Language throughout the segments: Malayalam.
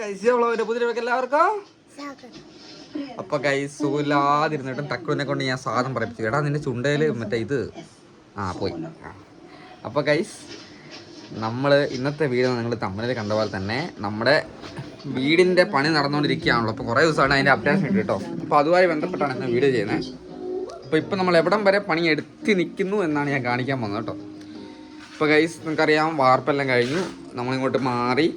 ഗൈസ് പുതിയ എല്ലാവർക്കും? അപ്പൊ ഗൈസ് സുഖമില്ലാതിരുന്നിട്ടും തക്കുവിനെ കൊണ്ട് ഞാൻ സാധനം പറയിപ്പിച്ചു. എടാ നിന്റെ ചുണ്ടയിൽ മറ്റേ ഇത്. ആ പോയി. അപ്പൊ ഗൈസ് നമ്മൾ ഇന്നത്തെ വീട് നിങ്ങൾ തമ്മിൽ കണ്ട പോലെ തന്നെ നമ്മുടെ വീടിന്റെ പണി നടന്നുകൊണ്ടിരിക്കുകയാണല്ലോ. അപ്പോൾ കുറേ ദിവസമാണ് അതിന്റെ അപ്ഡേഷൻ കേട്ടോ. അപ്പോൾ അതുമായി ബന്ധപ്പെട്ടാണ് ഇന്ന് വീഡിയോ ചെയ്യുന്നത്. അപ്പോൾ ഇപ്പം നമ്മൾ എവിടം വരെ പണി എടുത്തി നിൽക്കുന്നു എന്നാണ് ഞാൻ കാണിക്കാൻ വന്നത് കേട്ടോ. ഇപ്പോൾ ഗൈസ് നിങ്ങൾക്കറിയാം വാർപ്പെല്ലാം കഴിഞ്ഞു. നമ്മളിങ്ങോട്ട് മാറി.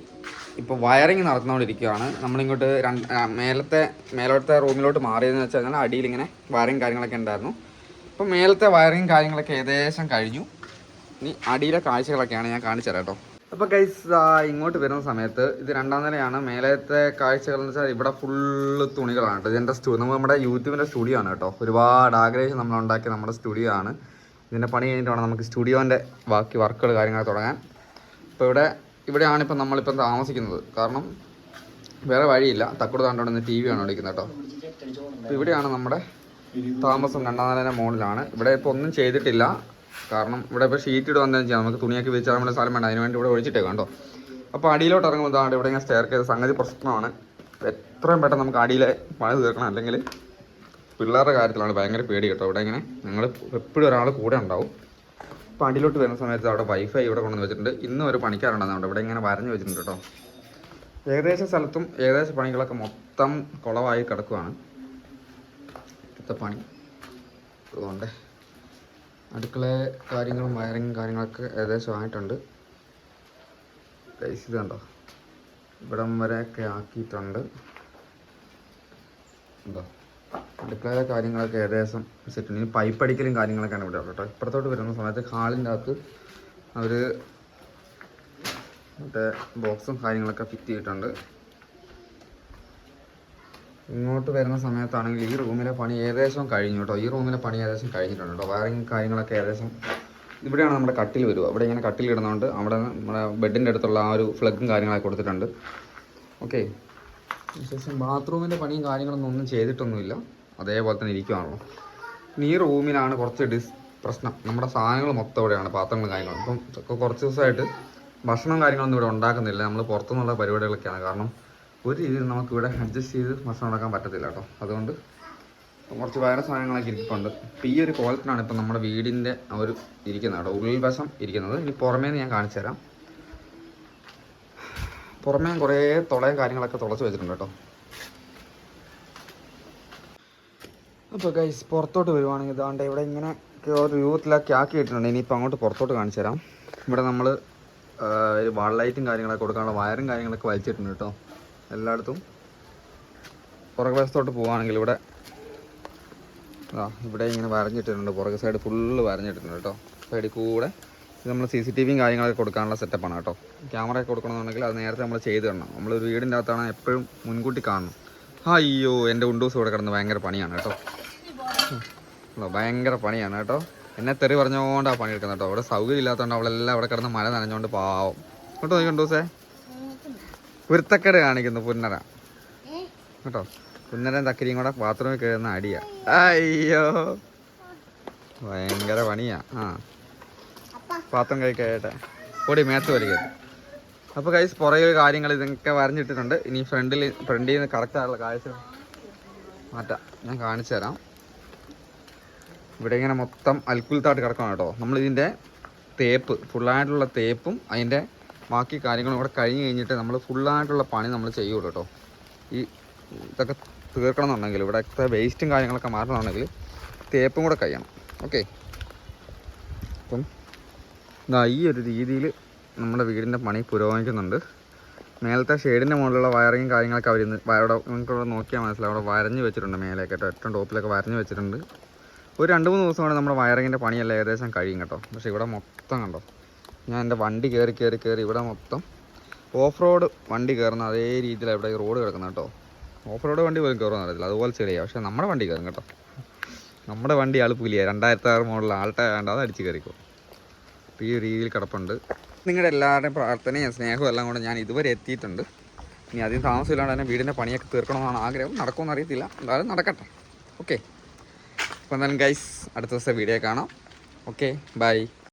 ഇപ്പോൾ വയറിങ് നടന്നുകൊണ്ടിരിക്കുകയാണ്. നമ്മളിങ്ങോട്ട് രണ്ട് മേലത്തെ മേലോട്ടത്തെ റൂമിലോട്ട് മാറിയതെന്ന് വെച്ച് കഴിഞ്ഞാൽ അടിയിൽ ഇങ്ങനെ വയറിങ് കാര്യങ്ങളൊക്കെ ഉണ്ടായിരുന്നു. അപ്പോൾ മേലത്തെ വയറിങ് കാര്യങ്ങളൊക്കെ ഏകദേശം കഴിഞ്ഞു. ഇനി അടിയിലെ കാഴ്ചകളൊക്കെയാണ് ഞാൻ കാണിച്ചു തരാം കേട്ടോ. അപ്പോൾ ഗൈസ് ഇങ്ങോട്ട് വരുന്ന സമയത്ത് ഇത് രണ്ടാം നിലയാണ്. മേലത്തെ കാഴ്ചകൾ എന്ന് വെച്ചാൽ ഇവിടെ ഫുള്ള് തുണികളാണ് കേട്ടോ. ഇതെന്റെ സ്റ്റുഡിയോ നമ്മുടെ യൂട്യൂബിന്റെ സ്റ്റുഡിയോ ആണ് കേട്ടോ. ഒരുപാട് ആഗ്രഹിച്ച് നമ്മൾ ഉണ്ടാക്കിയ നമ്മുടെ സ്റ്റുഡിയോ ആണ്. ഇതിന്റെ പണി കഴിഞ്ഞിട്ട് വേണം നമുക്ക് സ്റ്റുഡിയോന്റെ ബാക്കി വർക്കുകൾ കാര്യങ്ങളൊക്കെ തുടങ്ങാൻ. അപ്പോൾ ഇവിടെ ഇവിടെയാണ് ഇപ്പം നമ്മളിപ്പം താമസിക്കുന്നത്. കാരണം വേറെ വഴിയില്ല. തക്കുട് താണ്ടോ ടി വി ആണ് വിളിക്കുന്നത് കേട്ടോ. ഇവിടെയാണ് നമ്മുടെ താമസം രണ്ടാം നിലയുടെ മുകളിലാണ് ഇവിടെ ഇപ്പോൾ ഒന്നും ചെയ്തിട്ടില്ല. കാരണം ഇവിടെ ഇപ്പോൾ ഷീറ്റ് ഇടുക ചെയ്യാം. നമുക്ക് തുണിയൊക്കെ വെച്ചാൽ നമ്മുടെ സ്ഥലം വേണ്ട. അതിന് വേണ്ടി ഇവിടെ ഒഴിച്ചിട്ടേക്കാം കേട്ടോ അപ്പോൾ അടിയിലോട്ട് ഇറങ്ങുമ്പോൾ ഇതാണ് ഇവിടെ ഇങ്ങനെ സ്റ്റെയർ ചെയ്ത സംഗതി പ്രശ്നമാണ്. എത്രയും പെട്ടെന്ന് നമുക്ക് അടിയിലെ പണി തീർക്കണം. അല്ലെങ്കിൽ പിള്ളേരുടെ കാര്യത്തിലാണ് ഭയങ്കര പേടി കേട്ടോ. ഇവിടെ ഇങ്ങനെ ഞങ്ങൾ എപ്പോഴും ഒരാൾ കൂടെ ഉണ്ടാവും. അപ്പോൾ അടിയിലോട്ട് വരുന്ന സമയത്ത് അവിടെ വൈഫൈ ഇവിടെ കൊണ്ടുവന്ന് വെച്ചിട്ടുണ്ട്. ഇന്നും ഒരു പണിക്കാരുണ്ടാകും അവിടെ. ഇവിടെ ഇങ്ങനെ വരഞ്ഞു വെച്ചിട്ടുണ്ട് കേട്ടോ. ഏകദേശം സ്ഥലത്തും ഏകദേശം പണികളൊക്കെ മൊത്തം കുളവായി കിടക്കുവാണ്. ഇപ്പോഴത്തെ പണി. അതുകൊണ്ട് അടുക്കള കാര്യങ്ങളും വയറിങ്ങും കാര്യങ്ങളൊക്കെ ഏകദേശം ആയിട്ടുണ്ട്. ഇത് കണ്ടോ? ഇവിടം വരെയൊക്കെ ആക്കിയിട്ടുണ്ട്. ഉണ്ടോ അടുക്കളയിലെ കാര്യങ്ങളൊക്കെ ഏകദേശം സെറ്റ് ഇനി പൈപ്പ് അടിക്കലും കാര്യങ്ങളൊക്കെയാണ് ഇവിടെ ഉള്ളത് കേട്ടോ. ഇപ്പുറത്തോട്ട് വരുന്ന സമയത്ത് ഹാളിന്റെ അകത്ത് അവർ മറ്റേ ബോക്സും കാര്യങ്ങളൊക്കെ ഫിറ്റ് ചെയ്തിട്ടുണ്ട്. ഇങ്ങോട്ട് വരുന്ന സമയത്താണെങ്കിൽ ഈ റൂമിലെ പണി ഏകദേശം കഴിഞ്ഞു കേട്ടോ. ഈ റൂമിലെ പണി ഏകദേശം കഴിഞ്ഞിട്ടുണ്ട് കേട്ടോ. വയറിങ് കാര്യങ്ങളൊക്കെ ഏകദേശം ഇവിടെയാണ് നമ്മുടെ കട്ടിൽ വരിക. അവിടെ ഇങ്ങനെ കട്ടിൽ ഇടുന്നതുകൊണ്ട് അവിടെ നമ്മുടെ ബെഡിന്റെ അടുത്തുള്ള ആ ഒരു ഫ്ലഗും കാര്യങ്ങളൊക്കെ കൊടുത്തിട്ടുണ്ട്. ഓക്കെ വിശേഷം. ബാത്റൂമിന്റെ പണിയും കാര്യങ്ങളൊന്നും ഒന്നും ചെയ്തിട്ടൊന്നുമില്ല. അതേപോലെ തന്നെ ഇരിക്കുവാണല്ലോ. ഈ റൂമിലാണ് കുറച്ച് ഡിസ് പ്രശ്നം. നമ്മുടെ സാധനങ്ങൾ മൊത്തം ഇവിടെയാണ് പാത്രങ്ങളും കാര്യങ്ങളും. ഇപ്പം കുറച്ച് ദിവസമായിട്ട് ഭക്ഷണം കാര്യങ്ങളൊന്നും ഇവിടെ ഉണ്ടാക്കുന്നില്ല. നമ്മൾ പുറത്തുനിന്നുള്ള പരിപാടികളൊക്കെയാണ്. കാരണം ഒരു രീതിയിൽ നമുക്ക് ഇവിടെ അഡ്ജസ്റ്റ് ചെയ്ത് ഭക്ഷണം ഉണ്ടാക്കാൻ പറ്റത്തില്ല കേട്ടോ. അതുകൊണ്ട് കുറച്ച് വേറെ സാധനങ്ങളൊക്കെ ഇരിക്കുന്നുണ്ട് ഇപ്പം ഈ ഒരു കോലത്തിനാണ് ഇപ്പം നമ്മുടെ വീടിന്റെ ഒരു ഇരിക്കുന്നത് കേട്ടോ. ഉള്ളിൽ വശം ഇരിക്കുന്നത്. ഇനി പുറമേ ഞാൻ കാണിച്ചു തരാം പുറമേ കുറേ തുളയും കാര്യങ്ങളൊക്കെ തുളച്ച് വെച്ചിട്ടുണ്ട് കേട്ടോ. അപ്പോൾ ഗൈസ് പുറത്തോട്ട് വരുവാണെങ്കിൽ ഇതാണ്ട് ഇവിടെ ഇങ്ങനെ ഒരു രൂപത്തിലൊക്കെ ആക്കി ഇട്ടിട്ടുണ്ട് ഇനിയിപ്പോൾ അങ്ങോട്ട് പുറത്തോട്ട് കാണിച്ചു തരാം. ഇവിടെ നമ്മൾ വാൾ ലൈറ്റും കാര്യങ്ങളൊക്കെ കൊടുക്കാനുള്ള വയറും കാര്യങ്ങളൊക്കെ വലിച്ചിട്ടുണ്ട് കേട്ടോ എല്ലായിടത്തും. പുറകെ വശത്തോട്ട് പോവുകയാണെങ്കിൽ ഇവിടെ ഇവിടെ ഇങ്ങനെ വരഞ്ഞിട്ടിട്ടുണ്ട്. പുറകെ സൈഡ് ഫുള്ള് വരഞ്ഞിട്ടുണ്ട് കേട്ടോ. സൈഡിൽ കൂടെ നമ്മൾ സി സി ടി വിയും കാര്യങ്ങളൊക്കെ കൊടുക്കാനുള്ള സെറ്റപ്പാണ് കേട്ടോ. ക്യാമറ കൊടുക്കണമെന്നുണ്ടെങ്കിൽ അത് നേരത്തെ നമ്മൾ ചെയ്ത് തരണം. നമ്മൾ ഒരു വീടിന്റെ അകത്താണ് എപ്പോഴും മുൻകൂട്ടി കാണണം. അയ്യോ എന്റെ ഉണ്ടൂസ് ഇവിടെ കിടന്ന് ഭയങ്കര പണിയാണ് കേട്ടോ. ഭയങ്കര പണിയാണ് കേട്ടോ. എന്നെ തെറി പറഞ്ഞുകൊണ്ടാണ് പണി എടുക്കുന്നത് കേട്ടോ. അവിടെ സൗകര്യം ഇല്ലാത്തതുകൊണ്ട് അവളെല്ലാം അവിടെ കിടന്ന് മഴ നനഞ്ഞുകൊണ്ട് പാവം. കേട്ടോ നോക്കി ഉണ്ടൂസേ ഉരുത്തക്കട കാണിക്കുന്നു പുന്നര. കേട്ടോ. പുന്നരൻ തക്കരിയും കൂടെ ബാത്റൂമിൽ കയറുന്ന അടിയാ. അയ്യോ. ഭയങ്കര പണിയാ. ആ. പാത്രം കഴിക്കട്ടെ പൊടി മേത്ത് വലിക്കരുത് അപ്പോൾ കൈസ് പുറകിൽ കാര്യങ്ങൾ ഇതൊക്കെ വരഞ്ഞിട്ടിട്ടുണ്ട്. ഇനി ഫ്രണ്ടിൽ ഫ്രണ്ടിൽ നിന്ന് കറക്റ്റായിട്ടുള്ള കാഴ്ച മാറ്റാം. ഞാൻ കാണിച്ചു തരാം. ഇവിടെ ഇങ്ങനെ മൊത്തം അൽക്കുലത്തായിട്ട് കിടക്കണം കേട്ടോ. നമ്മളിതിന്റെ തേപ്പ് ഫുള്ളായിട്ടുള്ള തേപ്പും അതിന്റെ ബാക്കി കാര്യങ്ങളും കൂടെ കഴിഞ്ഞ് കഴിഞ്ഞിട്ട് നമ്മൾ ഫുള്ളായിട്ടുള്ള പണി നമ്മൾ ചെയ്യുള്ളൂ കേട്ടോ. ഈ ഇതൊക്കെ തീർക്കണം എന്നുണ്ടെങ്കിൽ ഇവിടുത്തെ വേസ്റ്റും കാര്യങ്ങളൊക്കെ മാറണമെന്നുണ്ടെങ്കിൽ തേപ്പും കൂടെ കഴിയണം. ഓക്കെ അപ്പം ഇതാ ഈ ഒരു രീതിയിൽ നമ്മുടെ വീടിന്റെ പണി പുരോഗമിക്കുന്നുണ്ട്. മേലത്തെ ഷെയ്ഡിന്റെ മുകളിലുള്ള വയറിങ്ങും കാര്യങ്ങളൊക്കെ അവർ അവിടെ നിങ്ങൾക്ക് ഇവിടെ നോക്കിയാൽ മനസ്സിലാവും. അവിടെ വരഞ്ഞ് വെച്ചിട്ടുണ്ട് മേലെ കേട്ടോ. ഏറ്റവും ടോപ്പിലൊക്കെ വരഞ്ഞ് വെച്ചിട്ടുണ്ട്. ഒരു രണ്ട് മൂന്ന് ദിവസം കൊണ്ട് നമ്മുടെ വയറിങ്ങിന്റെ പണിയല്ല ഏകദേശം കഴിയും കേട്ടോ. പക്ഷേ ഇവിടെ മൊത്തം കണ്ടോ? ഞാൻ എന്റെ വണ്ടി കയറി കയറി കയറി ഇവിടെ മൊത്തം ഓഫ് റോഡ് വണ്ടി കയറുന്ന അതേ രീതിയിലാണ് ഇവിടെ റോഡ് കിടക്കുന്നത് കേട്ടോ. ഓഫ് റോഡ് വണ്ടി പോലും കയറുമെന്ന് അറിയത്തില്ല. അതുപോലെ ചെറിയ പക്ഷേ നമ്മുടെ വണ്ടി കയറും കേട്ടോ. നമ്മുടെ വണ്ടി ആൾ പുലിയ. രണ്ടായിരത്തി ആറ് മോഡൽ ആൾട്ട വേണ്ട അത് അടിച്ച് കയറിക്കോ. ഈ രീതിയിൽ കിടപ്പുണ്ട്. നിങ്ങളുടെ എല്ലാവരുടെയും പ്രാർത്ഥനയും സ്നേഹവും എല്ലാം കൊണ്ട് ഞാൻ ഇതുവരെ എത്തിയിട്ടുണ്ട്. ഇനി അധികം താമസമില്ലാണ്ട് തന്നെ വീടിന്റെ പണിയൊക്കെ തീർക്കണമെന്നാണ് ആഗ്രഹം. നടക്കുമെന്ന് അറിയത്തില്ല. എന്തായാലും നടക്കട്ടെ. ഓക്കെ അപ്പോൾ എന്തായാലും ഗൈസ് അടുത്ത ദിവസത്തെ വീഡിയോ കാണാം. Okay bye